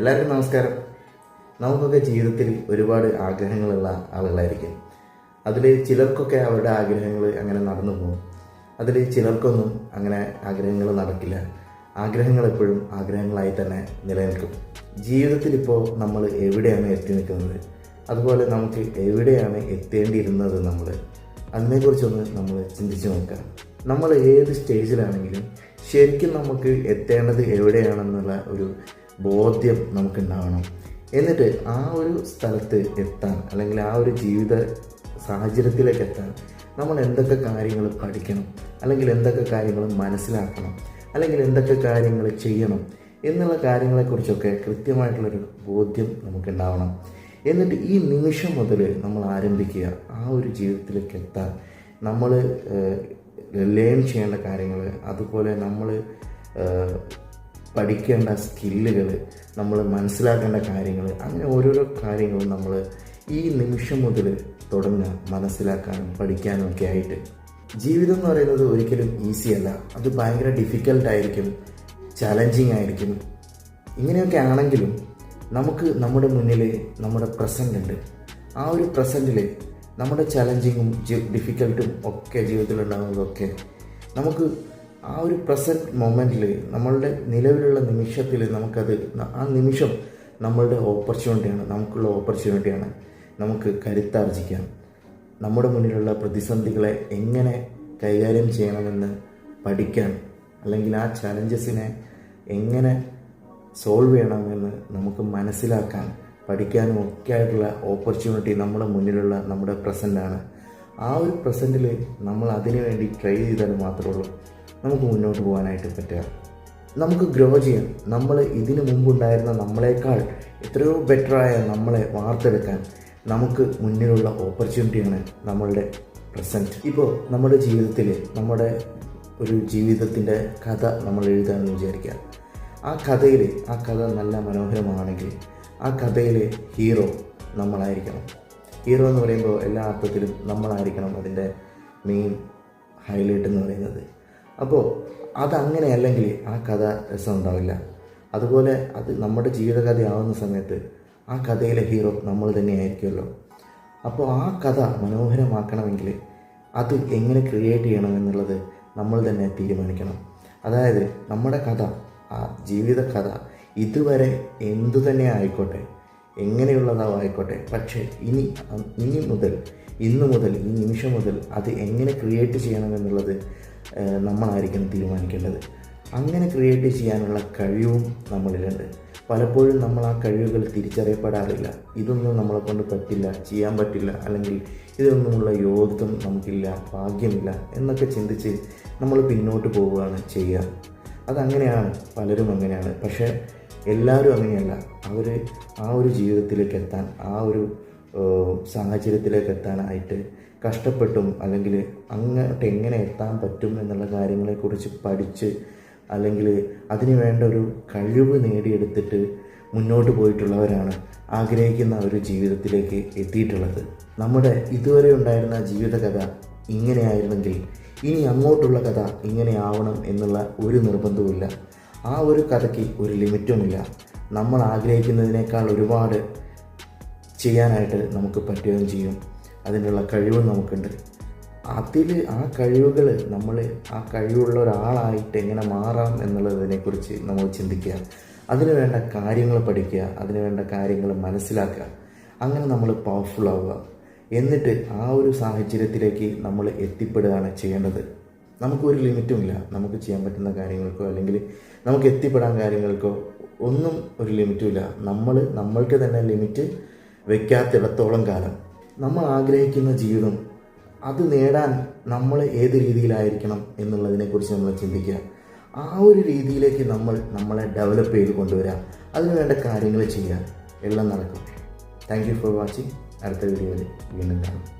എല്ലാവർക്കും നമസ്കാരം. നമുക്കൊക്കെ ജീവിതത്തിൽ ഒരുപാട് ആഗ്രഹങ്ങളുള്ള ആളുകളായിരിക്കും. അതിൽ ചിലർക്കൊക്കെ അവരുടെ ആഗ്രഹങ്ങൾ അങ്ങനെ നടന്നു പോകും. അതിൽ ചിലർക്കൊന്നും അങ്ങനെ ആഗ്രഹങ്ങൾ നടക്കില്ല. ആഗ്രഹങ്ങൾ എപ്പോഴും ആഗ്രഹങ്ങളായി തന്നെ നിലനിൽക്കും. ജീവിതത്തിൽ ഇപ്പോൾ നമ്മൾ എവിടെയാണ് എത്തി നിൽക്കുന്നത്? അതുപോലെ നമുക്ക് എവിടെയാണ് എത്തേണ്ടിയിരുന്നത് നമ്മൾ അതിനെക്കുറിച്ചൊന്ന് നമ്മൾ ചിന്തിച്ചു നോക്കാം നമ്മൾ ഏത് സ്റ്റേജിലാണെങ്കിലും ശരിക്കും നമുക്ക് എത്തേണ്ടത് എവിടെയാണെന്നുള്ള ഒരു ബോധ്യം നമുക്കുണ്ടാവണം. എന്നിട്ട് ആ ഒരു സ്ഥലത്ത് എത്താൻ അല്ലെങ്കിൽ ആ ഒരു ജീവിത സാഹചര്യത്തിലേക്ക് എത്താൻ നമ്മൾ എന്തൊക്കെ കാര്യങ്ങൾ പഠിക്കണം അല്ലെങ്കിൽ എന്തൊക്കെ കാര്യങ്ങൾ മനസ്സിലാക്കണം അല്ലെങ്കിൽ എന്തൊക്കെ കാര്യങ്ങൾ ചെയ്യണം എന്നുള്ള കാര്യങ്ങളെക്കുറിച്ചൊക്കെ കൃത്യമായിട്ടുള്ളൊരു ബോധ്യം നമുക്കുണ്ടാവണം. എന്നിട്ട് ഈ നിമിഷം മുതൽ നമ്മൾ ആരംഭിക്കുക ആ ഒരു ജീവിതത്തിലേക്ക് എത്താൻ. നമ്മൾ ലേൺ ചെയ്യേണ്ട കാര്യങ്ങൾ അതുപോലെ നമ്മൾ പഠിക്കേണ്ട സ്കില്ലുകൾ നമ്മൾ മനസ്സിലാക്കേണ്ട കാര്യങ്ങൾ അങ്ങനെ ഓരോരോ കാര്യങ്ങളും നമ്മൾ ഈ നിമിഷം മുതൽ തുടങ്ങുക മനസ്സിലാക്കാനും പഠിക്കാനും ഒക്കെ ആയിട്ട്. ജീവിതം എന്ന് പറയുന്നത് ഒരിക്കലും ഈസി അല്ല. അത് ഭയങ്കര ഡിഫിക്കൽട്ടായിരിക്കും ചലഞ്ചിങ് ആയിരിക്കും. ഇങ്ങനെയൊക്കെ ആണെങ്കിലും നമുക്ക് നമ്മുടെ മുന്നിൽ നമ്മുടെ പ്രസന്റ് ഉണ്ട്. ആ ഒരു പ്രസന്റിൽ നമ്മുടെ ചലഞ്ചിങ്ങും ഡിഫിക്കൽട്ടും ഒക്കെ ജീവിതത്തിലുണ്ടാകുന്നതൊക്കെ നമുക്ക് ആ ഒരു പ്രസന്റ് മൊമെന്റിൽ നമ്മളുടെ നിലവിലുള്ള നിമിഷത്തിൽ നമുക്കത് ആ നിമിഷം നമ്മളുടെ ഓപ്പർച്യൂണിറ്റിയാണ് നമുക്കുള്ള ഓപ്പർച്യൂണിറ്റിയാണ് നമുക്ക് കരുത്താർജിക്കാം നമ്മുടെ മുന്നിലുള്ള പ്രതിസന്ധികളെ എങ്ങനെ കൈകാര്യം ചെയ്യണമെന്ന് പഠിക്കാൻ അല്ലെങ്കിൽ ആ ചലഞ്ചസിനെ എങ്ങനെ സോൾവ് ചെയ്യണമെന്ന് നമുക്ക് മനസ്സിലാക്കാൻ പഠിക്കാനും ഒക്കെ ആയിട്ടുള്ള ഓപ്പർച്യൂണിറ്റി നമ്മുടെ മുന്നിലുള്ള നമ്മുടെ പ്രസന്റാണ് ആ ഒരു പ്രസന്റിൽ നമ്മൾ അതിനു വേണ്ടി ട്രൈ ചെയ്താൽ മാത്രമേ ഉള്ളൂ. നമുക്ക് മുന്നോട്ട് പോകാനായിട്ട് പറ്റുക. നമുക്ക് ഗ്രോ ചെയ്യാൻ നമ്മൾ ഇതിനു മുമ്പുണ്ടായിരുന്ന നമ്മളെക്കാൾ എത്രയോ ബെറ്ററായ നമ്മളെ വാർത്തെടുക്കാൻ നമുക്ക് മുന്നിലുള്ള ഓപ്പർച്യൂണിറ്റിയാണ് നമ്മളുടെ പ്രസന്റ് ഇപ്പോൾ നമ്മുടെ ജീവിതത്തിൽ നമ്മുടെ ഒരു ജീവിതത്തിന്റെ കഥ നമ്മൾ എഴുതാമെന്ന് വിചാരിക്കുക. ആ കഥയിൽ ആ കഥ നല്ല മനോഹരമാണെങ്കിൽ ആ കഥയിലെ ഹീറോ നമ്മളായിരിക്കണം. ഹീറോ എന്ന് പറയുമ്പോൾ എല്ലാ അർത്ഥത്തിലും നമ്മളായിരിക്കണം അതിന്റെ മെയിൻ ഹൈലൈറ്റ് എന്ന് പറയുന്നത്. അപ്പോൾ അതങ്ങനെയല്ലെങ്കിൽ ആ കഥ രസം ഉണ്ടാവില്ല അതുപോലെ അത് നമ്മുടെ ജീവിതകഥയാവുന്ന സമയത്ത് ആ കഥയിലെ ഹീറോ നമ്മൾ തന്നെയായിരിക്കുമല്ലോ. അപ്പോൾ ആ കഥ മനോഹരമാക്കണമെങ്കിൽ അത് എങ്ങനെ ക്രിയേറ്റ് ചെയ്യണം എന്നുള്ളത് നമ്മൾ തന്നെ തീരുമാനിക്കണം. അതായത് നമ്മുടെ കഥ ആ ജീവിത കഥ ഇതുവരെ എന്തു തന്നെ ആയിക്കോട്ടെ എങ്ങനെയുള്ളതാവും ആയിക്കോട്ടെ പക്ഷേ ഇനി ഇനി മുതൽ ഇന്നു മുതൽ ഈ നിമിഷം മുതൽ അത് എങ്ങനെ ക്രിയേറ്റ് ചെയ്യണമെന്നുള്ളത് നമ്മളായിരിക്കണം തീരുമാനിക്കേണ്ടത്. അങ്ങനെ ക്രിയേറ്റ് ചെയ്യാനുള്ള കഴിവും നമ്മളിലുണ്ട്. പലപ്പോഴും നമ്മൾ ആ കഴിവുകൾ തിരിച്ചറിയപ്പെടാറില്ല. ഇതൊന്നും നമ്മളെ കൊണ്ട് പറ്റില്ല ചെയ്യാൻ പറ്റില്ല അല്ലെങ്കിൽ ഇതൊന്നുമുള്ള യോഗ്യത്വം നമുക്കില്ല ഭാഗ്യമില്ല എന്നൊക്കെ ചിന്തിച്ച് നമ്മൾ പിന്നോട്ട് പോവുകയാണ് ചെയ്യുക. അതങ്ങനെയാണ് പലരും അങ്ങനെയാണ്. പക്ഷേ എല്ലാവരും അങ്ങനെയല്ല. അവർ ആ ഒരു ജീവിതത്തിലേക്ക് എത്താൻ ആ ഒരു സാഹചര്യത്തിലേക്ക് എത്താനായിട്ട് കഷ്ടപ്പെട്ടും അല്ലെങ്കിൽ അങ്ങോട്ട് എങ്ങനെ എത്താൻ പറ്റും എന്നുള്ള കാര്യങ്ങളെക്കുറിച്ച് പഠിച്ച് അല്ലെങ്കിൽ അതിന് വേണ്ട ഒരു കഴിവ് നേടിയെടുത്തിട്ട് മുന്നോട്ട് പോയിട്ടുള്ളവരാണ് ആഗ്രഹിക്കുന്ന ഒരു ജീവിതത്തിലേക്ക് എത്തിയിട്ടുള്ളത്. നമ്മുടെ ഇതുവരെ ഉണ്ടായിരുന്ന ജീവിതകഥ ഇങ്ങനെയായിരുന്നെങ്കിൽ ഇനി അങ്ങോട്ടുള്ള കഥ ഇങ്ങനെയാവണം എന്നുള്ള ഒരു നിർബന്ധവുമില്ല. ആ ഒരു കഥയ്ക്ക് ഒരു ലിമിറ്റുമില്ല. നമ്മൾ ആഗ്രഹിക്കുന്നതിനേക്കാൾ ഒരുപാട് ചെയ്യാനായിട്ട് നമുക്ക് പറ്റുകയും ചെയ്യും. അതിനുള്ള കഴിവും നമുക്കുണ്ട്. അതിൽ ആ കഴിവുകൾ നമ്മൾ ആ കഴിവുള്ള ഒരാളായിട്ട് എങ്ങനെ മാറാം എന്നുള്ളതിനെക്കുറിച്ച് നമ്മൾ ചിന്തിക്കുക. അതിന് വേണ്ട കാര്യങ്ങൾ പഠിക്കുക. അതിന് വേണ്ട കാര്യങ്ങൾ മനസ്സിലാക്കുക. അങ്ങനെ നമ്മൾ പവർഫുൾ ആവുക. എന്നിട്ട് ആ ഒരു സാഹചര്യത്തിലേക്ക് നമ്മൾ എത്തിപ്പെടുകയാണ് ചെയ്യേണ്ടത്. നമുക്കൊരു ലിമിറ്റുമില്ല. നമുക്ക് ചെയ്യാൻ പറ്റുന്ന കാര്യങ്ങൾക്കോ അല്ലെങ്കിൽ നമുക്ക് എത്തിപ്പെടാൻ കാര്യങ്ങൾക്കോ ഒന്നും ഒരു ലിമിറ്റുമില്ല. നമ്മൾ നമ്മൾക്ക് തന്നെ ലിമിറ്റ് വയ്ക്കാത്തിടത്തോളം കാലം. നമ്മൾ ആഗ്രഹിക്കുന്ന ജീവിതം അത് നേടാൻ നമ്മൾ ഏത് രീതിയിലായിരിക്കണം എന്നുള്ളതിനെക്കുറിച്ച് നമ്മൾ ചിന്തിക്കുക. ആ ഒരു രീതിയിലേക്ക് നമ്മൾ നമ്മളെ ഡെവലപ്പ് ചെയ്ത് കൊണ്ടുവരിക അതിനുവേണ്ട കാര്യങ്ങൾ ചെയ്യുക. എല്ലാം നടക്കും. താങ്ക് യു ഫോർ വാച്ചിങ് അടുത്ത വീഡിയോയിൽ വീണ്ടും കാണാം.